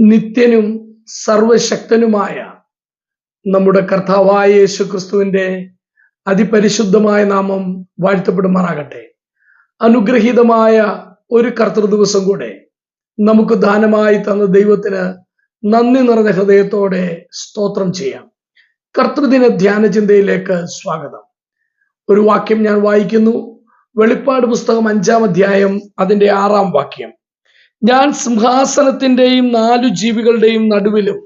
നിത്യനും സർവശക്തനുമായ നമ്മുടെ കർത്താവായ യേശു ക്രിസ്തുവിന്റെ അതിപരിശുദ്ധമായ നാമം വാഴ്ത്തപ്പെടുമാറാകട്ടെ. അനുഗ്രഹീതമായ ഒരു കർത്തൃ ദിവസം കൂടെ നമുക്ക് ദാനമായി തന്ന ദൈവത്തിന് നന്ദി നിറഞ്ഞ ഹൃദയത്തോടെ സ്തോത്രം ചെയ്യാം. കർത്തൃദിന ധ്യാന ചിന്തയിലേക്ക് സ്വാഗതം. ഒരു വാക്യം ഞാൻ വായിക്കുന്നു. വെളിപ്പാട് പുസ്തകം അഞ്ചാം അധ്യായം അതിന്റെ ആറാം വാക്യം. ഞാൻ സിംഹാസനത്തിന്റെയും നാലു ജീവികളുടെയും നടുവിലും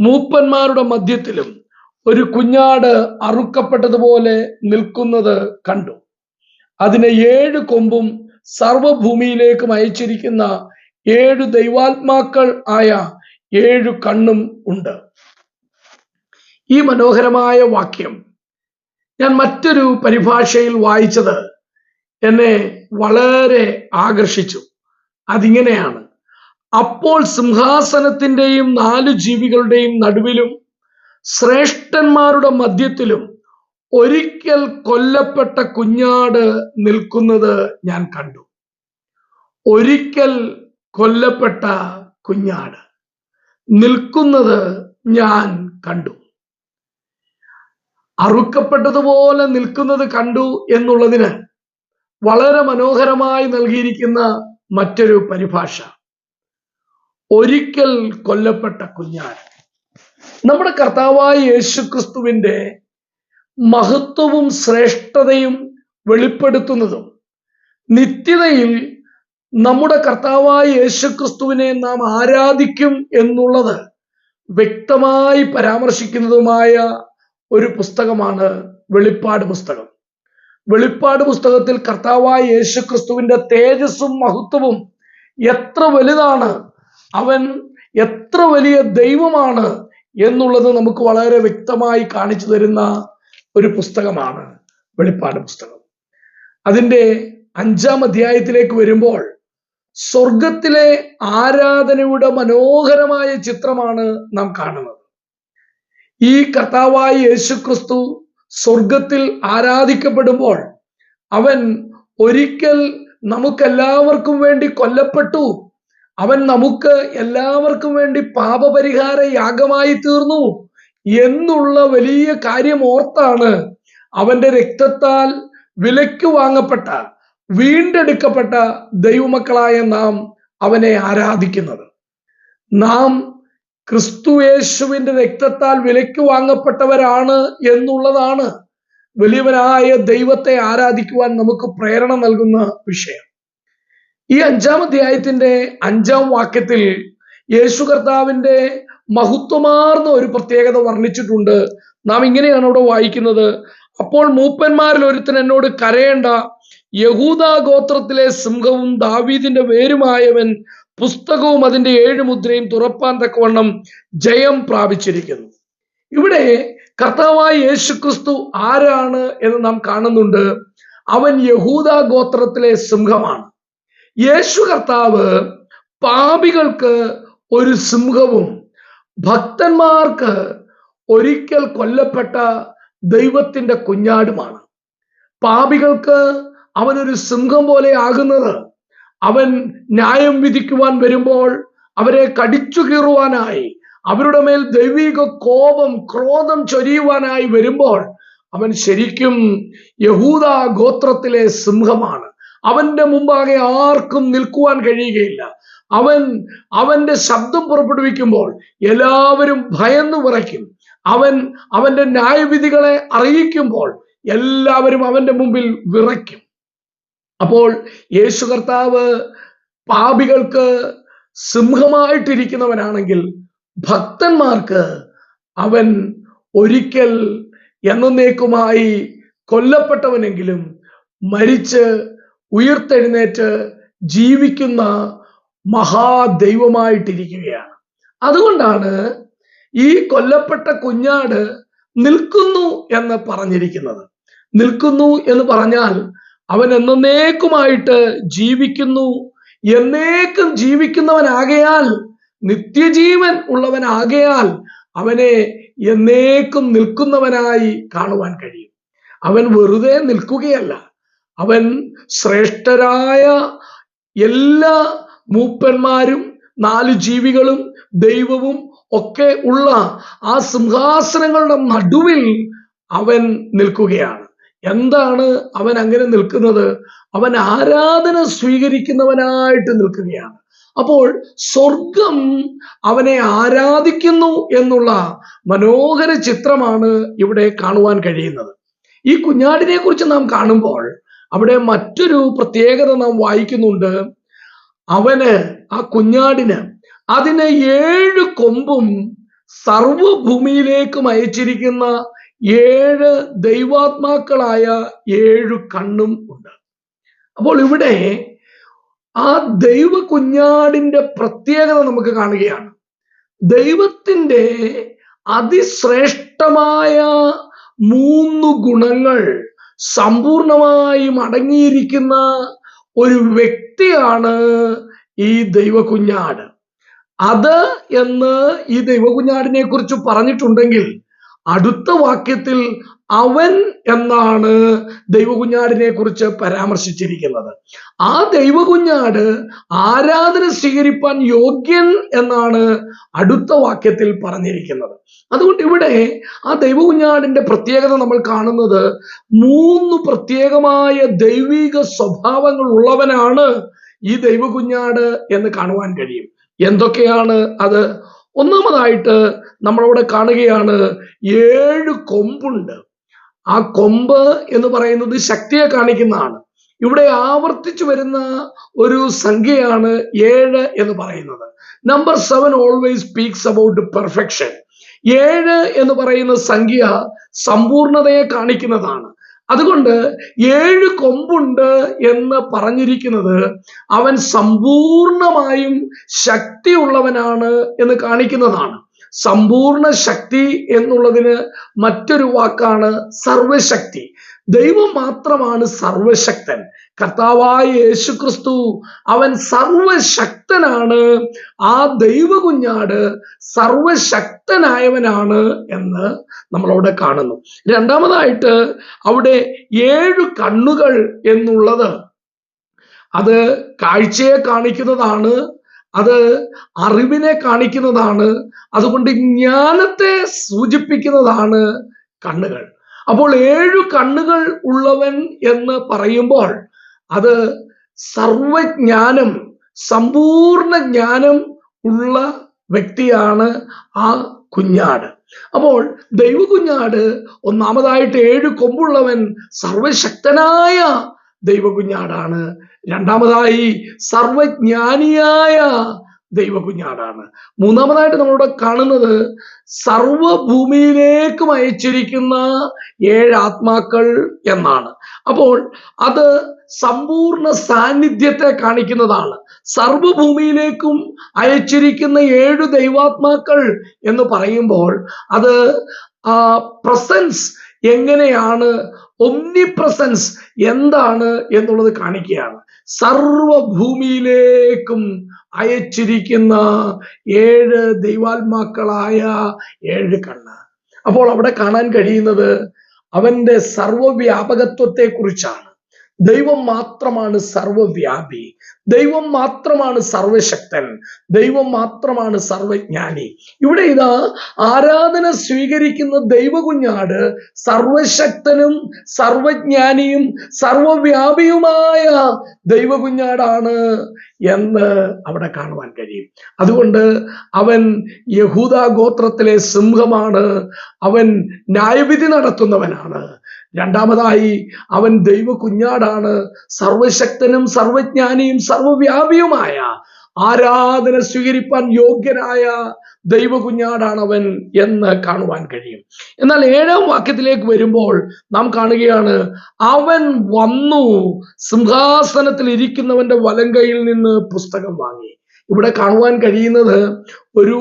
മൂപ്പന്മാരുടെ മധ്യത്തിലും ഒരു കുഞ്ഞാട് അറുക്കപ്പെട്ടതുപോലെ നിൽക്കുന്നത് കണ്ടു. അതിന് ഏഴ് കൊമ്പും സർവഭൂമിയിലേക്കും അയച്ചിരിക്കുന്ന ഏഴു ദൈവാത്മാക്കൾ ആയ ഏഴു കണ്ണും ഉണ്ട്. ഈ മനോഹരമായ വാക്യം ഞാൻ മറ്റൊരു പരിഭാഷയിൽ വായിച്ചത് എന്നെ വളരെ ആകർഷിച്ചു. അതിങ്ങനെയാണ്. അപ്പോൾ സിംഹാസനത്തിന്റെയും നാലു ജീവികളുടെയും നടുവിലും ശ്രേഷ്ഠന്മാരുടെ മധ്യത്തിലും ഒരിക്കൽ കൊല്ലപ്പെട്ട കുഞ്ഞാട് നിൽക്കുന്നത് ഞാൻ കണ്ടു. ഒരിക്കൽ കൊല്ലപ്പെട്ട കുഞ്ഞാട് നിൽക്കുന്നത് ഞാൻ കണ്ടു. അറുക്കപ്പെട്ടതുപോലെ നിൽക്കുന്നത് കണ്ടു എന്നുള്ളതിന് വളരെ മനോഹരമായി നൽകിയിരിക്കുന്ന മറ്റൊരു പരിഭാഷ. ഒരിക്കൽ കൊല്ലപ്പെട്ട കുഞ്ഞാൻ നമ്മുടെ കർത്താവായ യേശുക്രിസ്തുവിന്റെ മഹത്വവും ശ്രേഷ്ഠതയും വെളിപ്പെടുത്തുന്നതും നിത്യതയിൽ നമ്മുടെ കർത്താവായ യേശുക്രിസ്തുവിനെ നാം ആരാധിക്കും എന്നുള്ളത് വ്യക്തമായി പരാമർശിക്കുന്നതുമായ ഒരു പുസ്തകമാണ് വെളിപ്പാട് പുസ്തകം. വെളിപ്പാട് പുസ്തകത്തിൽ കർത്താവായ യേശു ക്രിസ്തുവിന്റെ തേജസ്സും മഹത്വവും എത്ര വലുതാണ് അവൻ എത്ര വലിയ ദൈവമാണ് എന്നുള്ളത് നമുക്ക് വളരെ വ്യക്തമായി കാണിച്ചു തരുന്ന ഒരു പുസ്തകമാണ് വെളിപ്പാട് പുസ്തകം. അതിന്റെ അഞ്ചാം അധ്യായത്തിലേക്ക് വരുമ്പോൾ സ്വർഗത്തിലെ ആരാധനയുടെ മനോഹരമായ ചിത്രമാണ് നാം കാണുന്നത്. ഈ കർത്താവായ യേശു ക്രിസ്തു സ്വർഗത്തിൽ ആരാധിക്കപ്പെടുമ്പോൾ അവൻ ഒരിക്കൽ നമുക്കെല്ലാവർക്കും വേണ്ടി കൊല്ലപ്പെട്ടു. അവൻ നമുക്ക് എല്ലാവർക്കും വേണ്ടി പാപപരിഹാര യാഗമായി തീർന്നു എന്നുള്ള വലിയ കാര്യം ഓർത്താണ് അവന്റെ രക്തത്താൽ വിലയ്ക്ക് വാങ്ങപ്പെട്ട വീണ്ടെടുക്കപ്പെട്ട ദൈവമക്കളായ നാം അവനെ ആരാധിക്കുന്നത്. നാം ക്രിസ്തുയേശുവിന്റെ രക്തത്താൽ വിലയ്ക്ക് വാങ്ങപ്പെട്ടവരാണ് എന്നുള്ളതാണ് വലിയവനായ ദൈവത്തെ ആരാധിക്കുവാൻ നമുക്ക് പ്രേരണ നൽകുന്ന വിഷയം. ഈ അഞ്ചാം അധ്യായത്തിന്റെ അഞ്ചാം വാക്യത്തിൽ യേശു കർത്താവിന്റെ മഹത്വമാർന്ന ഒരു പ്രത്യേകത വർണിച്ചിട്ടുണ്ട്. നാം ഇങ്ങനെയാണ് അവിടെ വായിക്കുന്നത്. അപ്പോൾ മൂപ്പന്മാരിൽ ഒരുത്തൻ എന്നോട് കരയേണ്ട യഹൂദ ഗോത്രത്തിലെ സിംഹവും ദാവീദിന്റെ വേരുമായവൻ പുസ്തകവും അതിന്റെ ഏഴ് മുദ്രയും തുറപ്പാൻ തക്കവണ്ണം ജയം പ്രാപിച്ചിരിക്കുന്നു. ഇവിടെ കർത്താവായ യേശുക്രിസ്തു ആരാണ് എന്ന് നാം കാണുന്നുണ്ട്. അവൻ യഹൂദ ഗോത്രത്തിലെ സിംഹമാണ്. യേശു കർത്താവ് പാപികൾക്ക് ഒരു സിംഹവും ഭക്തന്മാർക്ക് ഒരിക്കൽ കൊല്ലപ്പെട്ട ദൈവത്തിന്റെ കുഞ്ഞാടുമാണ്. പാപികൾക്ക് അവനൊരു സിംഹം പോലെ ആകുന്നത് അവൻ ന്യായം വിധിക്കുവാൻ വരുമ്പോൾ അവരെ കടിച്ചു കീറുവാനായി അവരുടെ മേൽ ദൈവിക കോപം ക്രോധം ചൊരിയുവാനായി വരുമ്പോൾ അവൻ ശരിക്കും യഹൂദ ഗോത്രത്തിലെ സിംഹമാണ്. അവന്റെ മുമ്പാകെ ആർക്കും നിൽക്കുവാൻ കഴിയുകയില്ല. അവൻ അവന്റെ ശബ്ദം പുറപ്പെടുവിക്കുമ്പോൾ എല്ലാവരും ഭയന്നു വിറയ്ക്കും. അവൻ അവന്റെ ന്യായവിധികളെ അറിയിക്കുമ്പോൾ എല്ലാവരും അവന്റെ മുമ്പിൽ വിറയ്ക്കും. അപ്പോൾ യേശു കർത്താവ് പാപികൾക്ക് സിംഹമായിട്ടിരിക്കുന്നവനാണെങ്കിൽ ഭക്തന്മാർക്ക് അവൻ ഒരിക്കൽ എന്നേക്കുമായി കൊല്ലപ്പെട്ടവനെങ്കിലും മരിച്ച് ഉയർത്തെഴുന്നേറ്റ് ജീവിക്കുന്ന മഹാദൈവമായിട്ടിരിക്കുകയാണ്. അതുകൊണ്ടാണ് ഈ കൊല്ലപ്പെട്ട കുഞ്ഞാട് നിൽക്കുന്നു എന്ന് പറഞ്ഞിരിക്കുന്നത്. നിൽക്കുന്നു എന്ന് പറഞ്ഞാൽ അവൻ എന്നേക്കുമായിട്ട് ജീവിക്കുന്നു. എന്നേക്കും ജീവിക്കുന്നവനാകയാൽ നിത്യജീവൻ ഉള്ളവനാകയാൽ അവനെ എന്നേക്കും നിൽക്കുന്നവനായി കാണുവാൻ കഴിയും. അവൻ വെറുതെ നിൽക്കുകയല്ല. അവൻ ശ്രേഷ്ഠരായ എല്ലാ മൂപ്പന്മാരും നാല് ജീവികളും ദൈവവും ഒക്കെ ഉള്ള ആ സിംഹാസനങ്ങളുടെ നടുവിൽ അവൻ നിൽക്കുകയാണ്. എന്താണ് അവൻ അങ്ങനെ നിൽക്കുന്നത്? അവൻ ആരാധന സ്വീകരിക്കുന്നവനായിട്ട് നിൽക്കുകയാണ്. അപ്പോൾ സ്വർഗം അവനെ ആരാധിക്കുന്നു എന്നുള്ള മനോഹര ചിത്രമാണ് ഇവിടെ കാണുവാൻ കഴിയുന്നത്. ഈ കുഞ്ഞാടിനെ കുറിച്ച് നാം കാണുമ്പോൾ അവിടെ മറ്റൊരു പ്രത്യേകത നാം വായിക്കുന്നുണ്ട്. അവന് ആ കുഞ്ഞാടിന് അതിന് ഏഴ് കൊമ്പും സർവഭൂമിയിലേക്കും അയച്ചിരിക്കുന്ന ഏഴ് ദൈവാത്മാക്കളായ ഏഴു കണ്ണും ഉണ്ട്. അപ്പോൾ ഇവിടെ ആ ദൈവ കുഞ്ഞാടിന്റെ പ്രത്യേകത നമുക്ക് കാണുകയാണ്. ദൈവത്തിന്റെ അതിശ്രേഷ്ഠമായ മൂന്ന് ഗുണങ്ങൾ സമ്പൂർണമായും അടങ്ങിയിരിക്കുന്ന ഒരു വ്യക്തിയാണ് ഈ ദൈവ കുഞ്ഞാട് അത് എന്ന് ഈ ദൈവ കുഞ്ഞാടിനെ കുറിച്ച് പറഞ്ഞിട്ടുണ്ടെങ്കിൽ അടുത്ത വാക്യത്തിൽ അവൻ എന്നാണ് ദൈവകുഞ്ഞാടിനെ കുറിച്ച് പരാമർശിച്ചിരിക്കുന്നത്. ആ ദൈവകുഞ്ഞാട് ആരാധന സ്വീകരിപ്പാൻ യോഗ്യൻ എന്നാണ് അടുത്ത വാക്യത്തിൽ പറഞ്ഞിരിക്കുന്നത്. അതുകൊണ്ട് ഇവിടെ ആ ദൈവകുഞ്ഞാടിന്റെ പ്രത്യേകത നമ്മൾ കാണുന്നത് മൂന്ന് പ്രത്യേകമായ ദൈവിക സ്വഭാവങ്ങൾ ഉള്ളവനാണ് ഈ ദൈവകുഞ്ഞാട് എന്ന് കാണുവാൻ കഴിയും. എന്തൊക്കെയാണ് അത്? ഒന്നാമതായിട്ട് നമ്മളവിടെ കാണുകയാണ് ഏഴ് കൊമ്പുണ്ട്. ആ കൊമ്പ് എന്ന് പറയുന്നത് ശക്തിയെ കാണിക്കുന്നതാണ്. ഇവിടെ ആവർത്തിച്ചു വരുന്ന ഒരു സംഖ്യയാണ് ഏഴ് എന്ന് പറയുന്നത്. Number seven always speaks about perfection ഏഴ് എന്ന് പറയുന്ന സംഖ്യ സമ്പൂർണതയെ കാണിക്കുന്നതാണ്. അതുകൊണ്ട് ഏഴ് കൊമ്പുണ്ട് എന്ന് പറഞ്ഞിരിക്കുന്നത് അവൻ സമ്പൂർണമായും ശക്തിയുള്ളവനാണ് എന്ന് കാണിക്കുന്നതാണ്. സമ്പൂർണ ശക്തി എന്നുള്ളതിന് മറ്റൊരു വാക്കാണ് സർവശക്തി ദൈവം മാത്രമാണ് സർവശക്തൻ കർത്താവായ യേശു ക്രിസ്തു അവൻ സർവശക്തനാണ് ആ ദൈവ കുഞ്ഞാട് സർവശക്തനായവനാണ് എന്ന് നമ്മളവിടെ കാണുന്നു. രണ്ടാമതായിട്ട് അവിടെ ഏഴു കണ്ണുകൾ എന്നുള്ളത് അത് കാഴ്ചയെ കാണിക്കുന്നതാണ് അത് അറിവിനെ കാണിക്കുന്നതാണ് അതുകൊണ്ട് ജ്ഞാനത്തെ സൂചിപ്പിക്കുന്നതാണ് കണ്ണുകൾ. അപ്പോൾ ഏഴു കണ്ണുകൾ ഉള്ളവൻ എന്ന് പറയുമ്പോൾ അത് സർവജ്ഞാനം സമ്പൂർണ ജ്ഞാനം ഉള്ള വ്യക്തിയാണ് ആ കുഞ്ഞാട്. അപ്പോൾ ദൈവകുഞ്ഞാട് ഒന്നാമതായിട്ട് ഏഴ് കൊമ്പുള്ളവൻ സർവശക്തനായ ദൈവ കുഞ്ഞാടാണ് രണ്ടാമതായി സർവജ്ഞാനിയായ ദൈവ കുഞ്ഞാടാണ് മൂന്നാമതായിട്ട് നമ്മളിവിടെ കാണുന്നത് സർവഭൂമിയിലേക്കും അയച്ചിരിക്കുന്ന ഏഴ് ആത്മാക്കൾ എന്നാണ്. അപ്പോൾ അത് സമ്പൂർണ സാന്നിധ്യത്തെ കാണിക്കുന്നതാണ്. സർവഭൂമിയിലേക്കും അയച്ചിരിക്കുന്ന ഏഴ് ദൈവാത്മാക്കൾ എന്ന് പറയുമ്പോൾ അത് പ്രസൻസ് എങ്ങനെയാണ്? ഒന്നി പ്രസൻസ് എന്താണ് എന്നുള്ളത് കാണിക്കുകയാണ്. സർവഭൂമിയിലേക്കും അയച്ചിരിക്കുന്ന ഏഴ് ദൈവാത്മാക്കളായ ഏഴ് കണ്ണ്. അപ്പോൾ അവിടെ കാണാൻ കഴിയുന്നത് അവന്റെ സർവവ്യാപകത്വത്തെ കുറിച്ചാണ് ദൈവം മാത്രമാണ് സർവവ്യാപി. ദൈവം മാത്രമാണ് സർവശക്തൻ. ദൈവം മാത്രമാണ് സർവജ്ഞാനി. ഇവിടെ ഇതാ ആരാധന സ്വീകരിക്കുന്ന ദൈവകുഞ്ഞാട് സർവശക്തനും സർവജ്ഞാനിയും സർവവ്യാപിയുമായ ദൈവകുഞ്ഞാടാണ് എന്ന് അവിടെ കാണുവാൻ കഴിയും. അതുകൊണ്ട് അവൻ യഹൂദ ഗോത്രത്തിലെ സിംഹമാണ്. അവൻ ന്യായവിധി നടത്തുന്നവനാണ്. രണ്ടാമതായി അവൻ ദൈവ കുഞ്ഞാടാണ് സർവശക്തനും സർവജ്ഞാനിയും സർവവ്യാപിയുമായ ആരാധന സ്വീകരിപ്പാൻ യോഗ്യനായ ദൈവ കുഞ്ഞാടാണ് അവൻ എന്ന് കാണുവാൻ കഴിയും. എന്നാൽ ഏഴാം വാക്യത്തിലേക്ക് വരുമ്പോൾ നാം കാണുകയാണ് അവൻ വന്നു സിംഹാസനത്തിൽ ഇരിക്കുന്നവന്റെ വലങ്കയിൽ നിന്ന് പുസ്തകം വാങ്ങി. ഇവിടെ കാണുവാൻ കഴിയുന്നത് ഒരു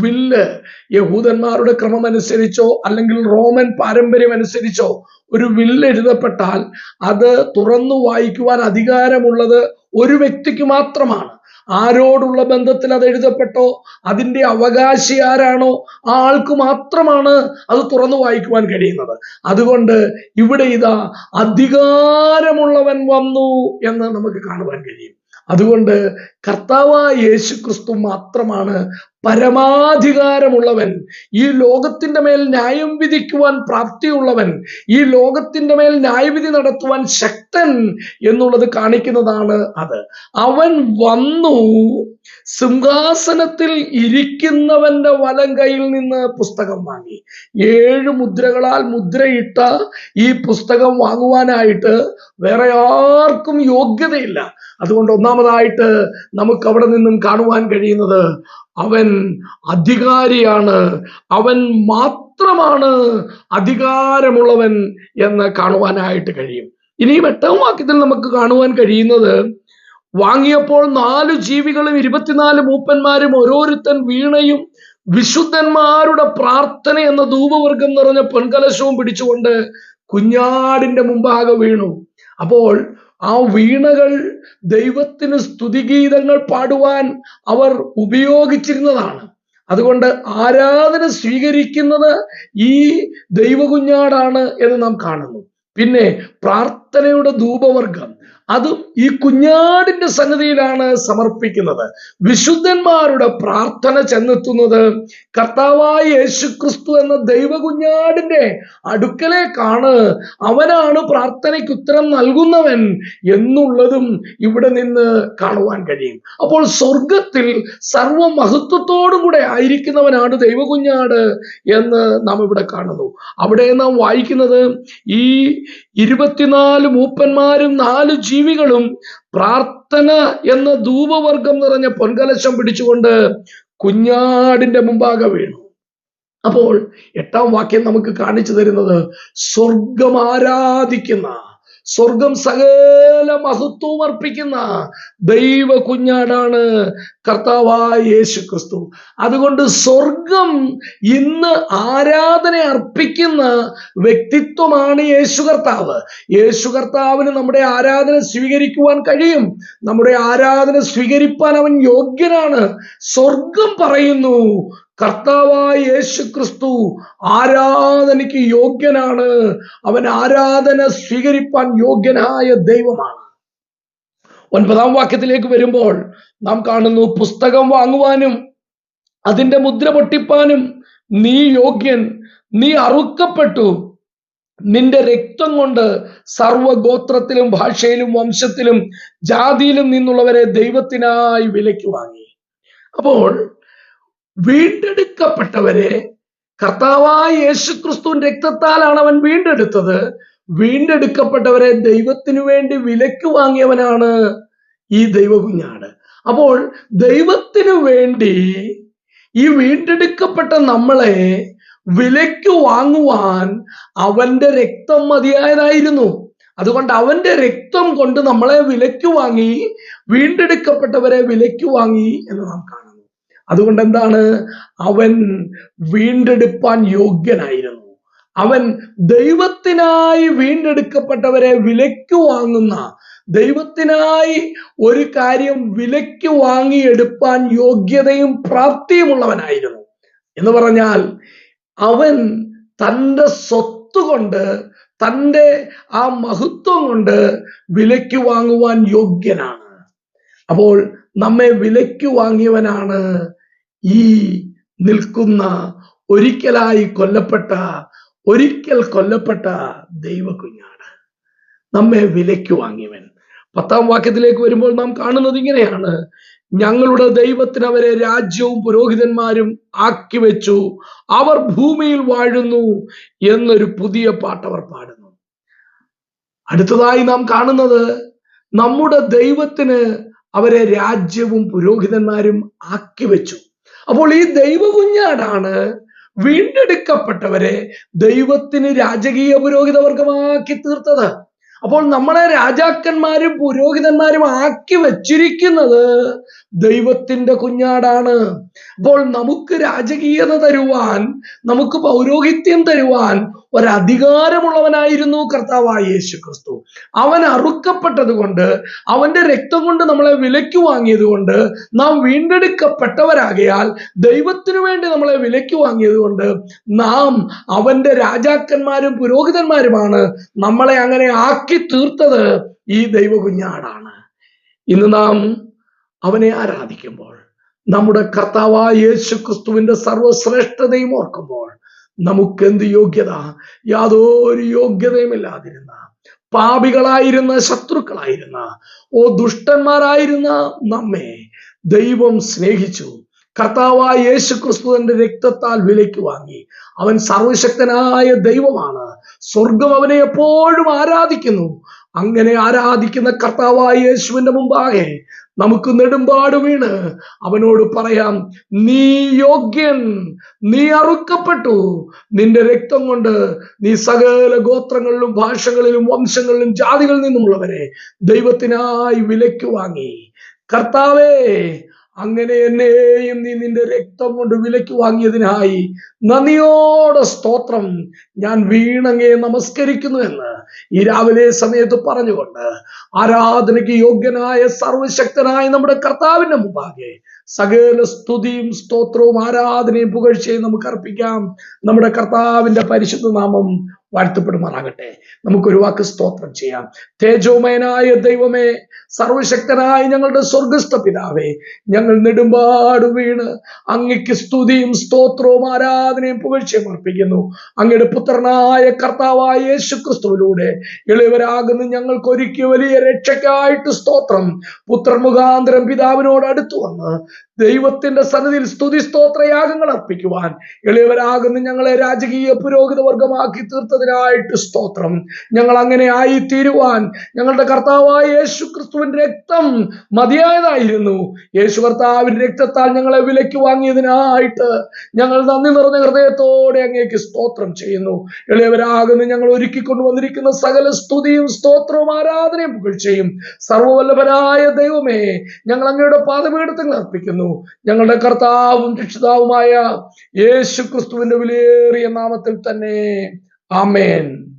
വില്ല് യഹൂദന്മാരുടെ ക്രമമനുസരിച്ചോ അല്ലെങ്കിൽ റോമൻ പാരമ്പര്യം അനുസരിച്ചോ ഒരു വില്ല് എഴുതപ്പെട്ടാൽ അത് തുറന്നു വായിക്കുവാൻ അധികാരമുള്ളത് ഒരു വ്യക്തിക്ക് മാത്രമാണ്. ആരോടുള്ള ബന്ധത്തിൽ അത് എഴുതപ്പെട്ടോ അതിന്റെ അവകാശി ആരാണോ ആ ആൾക്ക് മാത്രമാണ് അത് തുറന്നു വായിക്കുവാൻ കഴിയുന്നത്. അതുകൊണ്ട് ഇവിടെ ഇതാ അധികാരമുള്ളവൻ വന്നു എന്ന് നമുക്ക് കാണുവാൻ കഴിയും. അതുകൊണ്ട് കർത്താവായ യേശു ക്രിസ്തു മാത്രമാണ് പരമാധികാരമുള്ളവൻ. ഈ ലോകത്തിന്റെ മേൽ ന്യായം വിധിക്കുവാൻ പ്രാപ്തിയുള്ളവൻ ഈ ലോകത്തിന്റെ മേൽ ന്യായവിധി നടത്തുവാൻ ശക്തൻ എന്നുള്ളത് കാണിക്കുന്നതാണ് അത്. അവൻ വന്നു സിംഹാസനത്തിൽ ഇരിക്കുന്നവന്റെ വലം കയ്യിൽ നിന്ന് പുസ്തകം വാങ്ങി. ഏഴ് മുദ്രകളാൽ മുദ്രയിട്ട ഈ പുസ്തകം വാങ്ങുവാനായിട്ട് വേറെ ആർക്കും യോഗ്യതയില്ല. അതുകൊണ്ട് ഒന്നാമതായിട്ട് നമുക്ക് അവിടെ നിന്നും കാണുവാൻ കഴിയുന്നത് അവൻ അധികാരിയാണ്. അവൻ മാത്രമാണ് അധികാരമുള്ളവൻ എന്ന് കാണുവാനായിട്ട് കഴിയും. ഇനിയും എട്ടാം വാക്യത്തിൽ നമുക്ക് കാണുവാൻ കഴിയുന്നത് വാങ്ങിയപ്പോൾ നാല് ജീവികളും ഇരുപത്തിനാല് മൂപ്പന്മാരും ഓരോരുത്തൻ വീണയും വിശുദ്ധന്മാരുടെ പ്രാർത്ഥന എന്ന ധൂപവർഗം നിറഞ്ഞ പൊൻകലശവും പിടിച്ചുകൊണ്ട് കുഞ്ഞാടിന്റെ മുമ്പാകെ വീണു. അപ്പോൾ ആ വീണകൾ ദൈവത്തിന് സ്തുതിഗീതങ്ങൾ പാടുവാൻ അവർ ഉപയോഗിച്ചിരുന്നതാണ്. അതുകൊണ്ട് ആരാധന സ്വീകരിക്കുന്നത് ഈ ദൈവകുഞ്ഞാടാണ് എന്ന് നാം കാണുന്നു. പിന്നെ പ്രാർത്ഥനയുടെ ധൂപവർഗം അതും ഈ കുഞ്ഞാടിന്റെ സന്നിധിയിലാണ് സമർപ്പിക്കുന്നത്. വിശുദ്ധന്മാരുടെ പ്രാർത്ഥന ചെന്നെത്തുന്നത് കർത്താവായ യേശുക്രിസ്തു എന്ന ദൈവകുഞ്ഞാടിന്റെ അടുക്കലേക്കാണ്. അവനാണ് പ്രാർത്ഥനയ്ക്ക് ഉത്തരം നൽകുന്നവൻ എന്നുള്ളതും ഇവിടെ നിന്ന് കാണുവാൻ കഴിയും. അപ്പോൾ സ്വർഗത്തിൽ സർവമഹത്വത്തോടും കൂടെ ആയിരിക്കുന്നവനാണ് ദൈവകുഞ്ഞാട് എന്ന് നാം ഇവിടെ കാണുന്നു. അവിടെ നാം വായിക്കുന്നത് ഈ ഇരുപത്തിനാല് മൂപ്പന്മാരും നാല് ജീവികളും പ്രാർത്ഥന എന്ന ധൂപവർഗം നിറഞ്ഞ പൊൻകലശം പിടിച്ചുകൊണ്ട് കുഞ്ഞാടിന്റെ മുമ്പാകെ വീണു. അപ്പോൾ എട്ടാം വാക്യം നമുക്ക് കാണിച്ചു തരുന്നത് സ്വർഗം ആരാധിക്കുന്ന സ്വർഗം സകല മഹത്വവും അർപ്പിക്കുന്ന ദൈവ കുഞ്ഞാടാണ് കർത്താവായ യേശു ക്രിസ്തു അതുകൊണ്ട് സ്വർഗം ഇന്ന് ആരാധന അർപ്പിക്കുന്ന വ്യക്തിത്വമാണ് യേശു കർത്താവ്. യേശു കർത്താവിന് നമ്മുടെ ആരാധന സ്വീകരിക്കുവാൻ കഴിയും. നമ്മുടെ ആരാധന സ്വീകരിപ്പാൻ അവൻ യോഗ്യനാണ്. സ്വർഗം പറയുന്നു കർത്താവായ യേശു ക്രിസ്തു ആരാധനയ്ക്ക് യോഗ്യനാണ്. അവൻ ആരാധന സ്വീകരിപ്പാൻ യോഗ്യനായ ദൈവമാണ്. ഒൻപതാം വാക്യത്തിലേക്ക് വരുമ്പോൾ നാം കാണുന്നു പുസ്തകം വാങ്ങുവാനും അതിന്റെ മുദ്ര പൊട്ടിപ്പാനും നീ യോഗ്യൻ നീ അറുക്കപ്പെട്ടു. നിന്റെ രക്തം കൊണ്ട് സർവഗോത്രത്തിലും ഭാഷയിലും വംശത്തിലും ജാതിയിലും നിന്നുള്ളവരെ ദൈവത്തിനായി വിലയ്ക്ക് വാങ്ങി. അപ്പോൾ വീണ്ടെടുക്കപ്പെട്ടവരെ കർത്താവായ യേശുക്രിസ്തുവിന്റെ രക്തത്താലാണ് അവൻ വീണ്ടെടുത്തത്. വീണ്ടെടുക്കപ്പെട്ടവരെ ദൈവത്തിനു വേണ്ടി വിലക്ക് വാങ്ങിയവനാണ് ഈ ദൈവകുഞ്ഞാട്. അപ്പോൾ ദൈവത്തിനു വേണ്ടി ഈ വീണ്ടെടുക്കപ്പെട്ട നമ്മളെ വിലയ്ക്ക് വാങ്ങുവാൻ അവന്റെ രക്തം മതിയായതായിരുന്നു. അതുകൊണ്ട് അവന്റെ രക്തം കൊണ്ട് നമ്മളെ വിലയ്ക്ക് വാങ്ങി വീണ്ടെടുക്കപ്പെട്ടവരെ വിലയ്ക്ക് വാങ്ങി എന്ന് നാം കാണുന്നു. അതുകൊണ്ട് എന്താണ് അവൻ വീണ്ടെടുപ്പാൻ യോഗ്യനായിരുന്നു. അവൻ ദൈവത്തിനായി വീണ്ടെടുക്കപ്പെട്ടവരെ വിലയ്ക്ക് വാങ്ങുന്ന ദൈവത്തിനായി ഒരു കാര്യം വിലയ്ക്ക് വാങ്ങിയെടുപ്പാൻ യോഗ്യതയും പ്രാപ്തിയുമുള്ളവനായിരുന്നു. എന്ന് പറഞ്ഞാൽ അവൻ തന്റെ സ്വത്ത് കൊണ്ട് തന്റെ ആ മഹത്വം കൊണ്ട് വിലയ്ക്ക് വാങ്ങുവാൻ യോഗ്യനാണ്. അപ്പോൾ നമ്മെ വിലയ്ക്ക് വാങ്ങിയവനാണ് ഈ നിൽക്കുന്ന ഒരിക്കലായി കൊല്ലപ്പെട്ട ഒരിക്കൽ കൊല്ലപ്പെട്ട ദൈവ കുഞ്ഞാണ് നമ്മെ വിലയ്ക്ക് വാങ്ങിയവൻ. പത്താം വാക്യത്തിലേക്ക് വരുമ്പോൾ നാം കാണുന്നത് ഇങ്ങനെയാണ്. ഞങ്ങളുടെ ദൈവത്തിന് അവരെ രാജ്യവും പുരോഹിതന്മാരും ആക്കി വെച്ചു. അവർ ഭൂമിയിൽ വാഴുന്നു എന്നൊരു പുതിയ പാട്ട് അവർ പാടുന്നു. അടുത്തതായി നാം കാണുന്നത് നമ്മുടെ ദൈവത്തിന് അവരെ രാജ്യവും പുരോഹിതന്മാരും ആക്കി വെച്ചു. അപ്പോൾ ഈ ദൈവകുഞ്ഞാടാണ് വീണ്ടെടുക്കപ്പെട്ടവരെ ദൈവത്തിന് രാജകീയ പുരോഹിത വർഗമാക്കി തീർത്തത്. അപ്പോൾ നമ്മളെ രാജാക്കന്മാരും പുരോഹിതന്മാരും ആക്കി വച്ചിരിക്കുന്നത് ദൈവത്തിന്റെ കുഞ്ഞാടാണ്. അപ്പോൾ നമുക്ക് രാജകീയത തരുവാൻ നമുക്ക് പൗരോഹിത്യം തരുവാൻ ഒരധികാരമുള്ളവനായിരുന്നു കർത്താവായ യേശു ക്രിസ്തു അവൻ അറുക്കപ്പെട്ടത് കൊണ്ട് അവന്റെ രക്തം കൊണ്ട് നമ്മളെ വിലയ്ക്ക് വാങ്ങിയത് കൊണ്ട് നാം വീണ്ടെടുക്കപ്പെട്ടവരാകയാൽ ദൈവത്തിനു വേണ്ടി നമ്മളെ വിലയ്ക്ക് വാങ്ങിയത് കൊണ്ട് നാം അവന്റെ രാജാക്കന്മാരും പുരോഹിതന്മാരുമാണ് നമ്മളെ അങ്ങനെ ആക്കി തീർത്തത് ഈ ദൈവകുഞ്ഞാടാണ്. ഇന്ന് നാം അവനെ ആരാധിക്കുമ്പോൾ നമ്മുടെ കർത്താവായ യേശു ക്രിസ്തുവിന്റെ സർവശ്രേഷ്ഠതയും ഓർക്കുമ്പോൾ നമുക്കെന്ത് യോഗ്യത? യാതൊരു യോഗ്യതയുമില്ലാതിരുന്ന പാപികളായിരുന്ന ശത്രുക്കളായിരുന്ന ഓ ദുഷ്ടന്മാരായിരുന്ന നമ്മെ ദൈവം സ്നേഹിച്ചു. കർത്താവായ യേശു ക്രിസ്തുവിന്റെ രക്തത്താൽ വിലയ്ക്ക് വാങ്ങി. അവൻ സർവശക്തനായ ദൈവമാണ്. സ്വർഗം അവനെ എപ്പോഴും ആരാധിക്കുന്നു. അങ്ങനെ ആരാധിക്കുന്ന കർത്താവായ യേശുവിന്റെ മുമ്പാകെ നമുക്ക് നെടുമ്പാട് വീണ്. അവനോട് പറയാം നീ യോഗ്യൻ നീ അറുക്കപ്പെട്ടു. നിന്റെ രക്തം കൊണ്ട് നീ സകല ഗോത്രങ്ങളിലും ഭാഷകളിലും വംശങ്ങളിലും ജാതികളിൽ നിന്നുമുള്ളവരെ ദൈവത്തിനായി വിലയ്ക്ക് വാങ്ങി. കർത്താവേ അങ്ങനെ എന്നെയും നീ നിന്റെ രക്തം കൊണ്ട് വിലയ്ക്ക് വാങ്ങിയതിനായി നന്ദിയോടെ സ്തോത്രം. ഞാൻ വീണങ്ങയെ നമസ്കരിക്കുന്നു എന്ന് ഈ രാവിലെ സമയത്ത് പറഞ്ഞുകൊണ്ട് ആരാധനയ്ക്ക് യോഗ്യനായ സർവശക്തനായ നമ്മുടെ കർത്താവിന്റെ മുമ്പാകെ സകല സ്തുതിയും സ്തോത്രവും ആരാധനയും പുകഴ്ചയും നമുക്ക് അർപ്പിക്കാം. നമ്മുടെ കർത്താവിന്റെ പരിശുദ്ധ നാമം വാഴ്ത്തപ്പെടുമാറാകട്ടെ. നമുക്കൊരു വാക്ക് സ്തോത്രം ചെയ്യാം. തേജോമയനായ ദൈവമേ സർവശക്തനായ ഞങ്ങളുടെ സ്വർഗസ്ഥ പിതാവേ ഞങ്ങൾ നെടുമ്പാട് വീണ് അങ്ങയ്ക്ക് സ്തുതിയും സ്തോത്രവും ആരാധനയും പുകഴ്ചയും അർപ്പിക്കുന്നു. അങ്ങയുടെ പുത്രനായ കർത്താവായ യേശു ക്രിസ്തുവിലൂടെ ഇളയവരാകുന്ന ഞങ്ങൾക്ക് ഒരുക്കിയ വലിയ രക്ഷയ്ക്കായിട്ട് സ്തോത്രം. പുത്രൻ മുഖാന്തരം പിതാവിനോട് അടുത്തു വന്ന് ദൈവത്തിന്റെ സന്നിധിയിൽ സ്തുതി സ്തോത്ര യാഗങ്ങൾ അർപ്പിക്കുവാൻ എളിയവരാകുന്ന ഞങ്ങളെ രാജകീയ പുരോഹിത വർഗമാക്കി തീർത്തതിനായിട്ട് സ്തോത്രം. ഞങ്ങൾ അങ്ങനെ ആയി തീരുവാൻ ഞങ്ങളുടെ കർത്താവായ യേശു ക്രിസ്തുവിന്റെ രക്തം മതിയായതായിരുന്നു. യേശു കർത്താവിന്റെ രക്തത്താൽ ഞങ്ങളെ വിലയ്ക്ക് വാങ്ങിയതിനായിട്ട് ഞങ്ങൾ നന്ദി നിറഞ്ഞ ഹൃദയത്തോടെ അങ്ങേക്ക് സ്തോത്രം ചെയ്യുന്നു. എളിയവരാകുന്ന ഞങ്ങൾ ഒരുക്കി കൊണ്ടുവന്നിരിക്കുന്ന സകല സ്തുതിയും സ്തോത്രവും ആരാധനയും പുകഴ്ചയും സർവവല്ലഭനായ ദൈവമേ ഞങ്ങൾ അങ്ങയുടെ പാദപീഠത്തിൽ അർപ്പിക്കുന്നു. ഞങ്ങളുടെ കർത്താവും രക്ഷിതാവുമായ യേശു ക്രിസ്തുവിന്റെ വിലയേറിയ നാമത്തിൽ തന്നെ. ആമേൻ.